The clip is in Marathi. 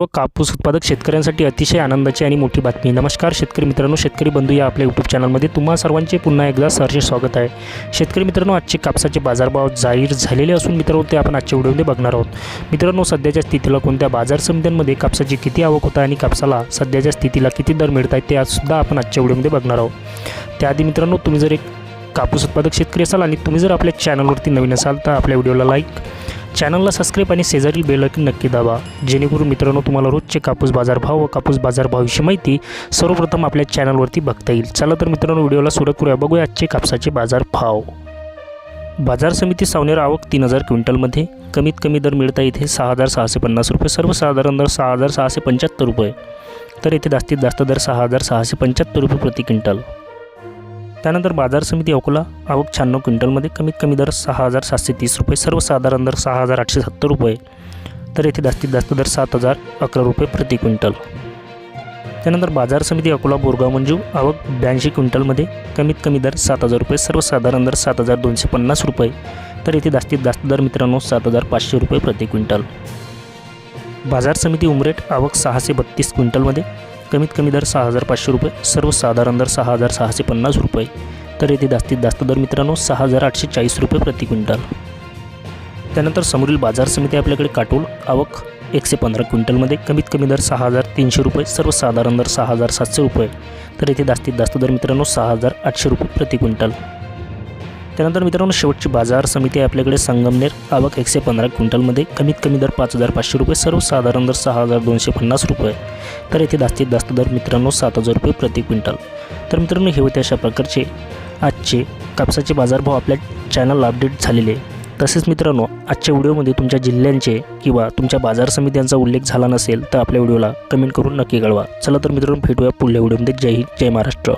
व कापूस उत्पादक शेतकऱ्यांसाठी अतिशय आनंदाची आणि मोठी बातमी. नमस्कार शेतकरी मित्रांनो शेतकरी बंधू या आपल्या यूट्यूब चॅनलमध्ये तुम्हा सर्वांचे पुन्हा एकदा सहर्ष स्वागत आहे. शेतकरी मित्रांनो आजचे कापसाचे बाजारभाव जाहीर झालेले असून मित्रांनो ते आपण आजच्या व्हिडिओमध्ये बघणार आहोत. मित्रांनो सध्याच्या स्थितीला कोणत्या बाजार समित्यांमध्ये कापसाची किती आवक होत आहे आणि कापसाला सध्याच्या स्थितीला किती दर मिळत आहेत ते आजसुद्धा आपण आजच्या व्हिडिओमध्ये बघणार आहोत. त्याआधी मित्रांनो तुम्ही जर एक कापूस उत्पादक शेतकरी असाल आणि तुम्ही जर आपल्या चॅनलवरती नवीन असाल तर आपल्या व्हिडिओला लाईक चॅनलला सबस्क्राईब आणि शेजारील बेल नक्की दाबा. जेणेकरून मित्रांनो तुम्हाला रोजचे कापूस बाजारभाव व कापूस बाजारभावाविषयी माहिती सर्वप्रथम आपल्या चॅनलवरती बघता येईल. चला तर मित्रांनो व्हिडिओला सुरुवात करूया. बघूया आजचे कापसाचे बाजारभाव बाजार समिती सावनेर आवक तीन हजार क्विंटलमध्ये. कमीत कमी दर मिळता इथे सहा हजार सहाशे पन्नास रुपये. सर्वसाधारण दर सहा हजार सहाशे पंच्याहत्तर रुपये. तर येथे जास्तीत जास्त दर सहा हजार सहाशे पंच्याहत्तर रुपये प्रति क्विंटल. त्यानंतर बाजार समिती अकोला आवक शहाण्णव क्विंटलमध्ये कमीत कमी दर सहा हजार सातशे तीस रुपये सर्वसाधारण दर सहा हजार आठशे सत्तर रुपये तर येथे जास्तीत जास्त दर सात हजार अकरा रुपये प्रति क्विंटल. त्यानंतर बाजार समिती अकोला बोरगाव मंजू आवक ब्याऐंशी क्विंटलमध्ये कमीत कमी दर सात हजार रुपये सर्वसाधारण दर सात हजार दोनशे पन्नास रुपये तर येथे जास्तीत जास्त दर मित्रांनो सात हजार पाचशे रुपये प्रति क्विंटल. बाजार समिती उमरेट आवक सहाशे बत्तीस क्विंटलमध्ये कमीत कमी दर सहा हजार पाचशे रुपये सर्वसाधारण दर सहा हजार सहाशे पन्नास रुपये. तर येथे जास्तीत जास्त दर मित्रांनो सहा हजार आठशे चाळीस रुपये प्रति क्विंटल. त्यानंतर समोरील बाजार समिती आपल्याकडे काटोल आवक एकशे पंधरा क्विंटलमध्ये कमीत कमी दर सहा हजार तीनशे रुपये सर्वसाधारण दर सहा हजार सातशे रुपये. तर येथे जास्तीत जास्त दर मित्रांनो सहा हजार आठशे रुपये प्रति क्विंटल. त्यानंतर मित्रांनो शेवटची बाजार समिती आहे आपल्याकडे. संगमनेर आवक एकशे पंधरा क्विंटलमध्ये. कमीत कमी दर पाच हजार पाचशे रुपये. सर्वसाधारण दर सहा हजार दोनशे पन्नास रुपये. तर येथे जास्तीत जास्त दर मित्रांनो सात हजार रुपये प्रति क्विंटल. तर मित्रांनो हे होते अशा प्रकारचे आजचे कापसाचे बाजारभाव आपल्या चॅनलला अपडेट झालेले. तसेच मित्रांनो आजच्या व्हिडिओमध्ये तुमच्या जिल्ह्यांचे किंवा तुमच्या बाजार समित्यांचा उल्लेख झाला नसेल तर आपल्या व्हिडिओला कमेंट करून नक्की कळवा. चला तर मित्रांनो भेटूया पुढल्या व्हिडिओमध्ये. जय हिंद जय महाराष्ट्र.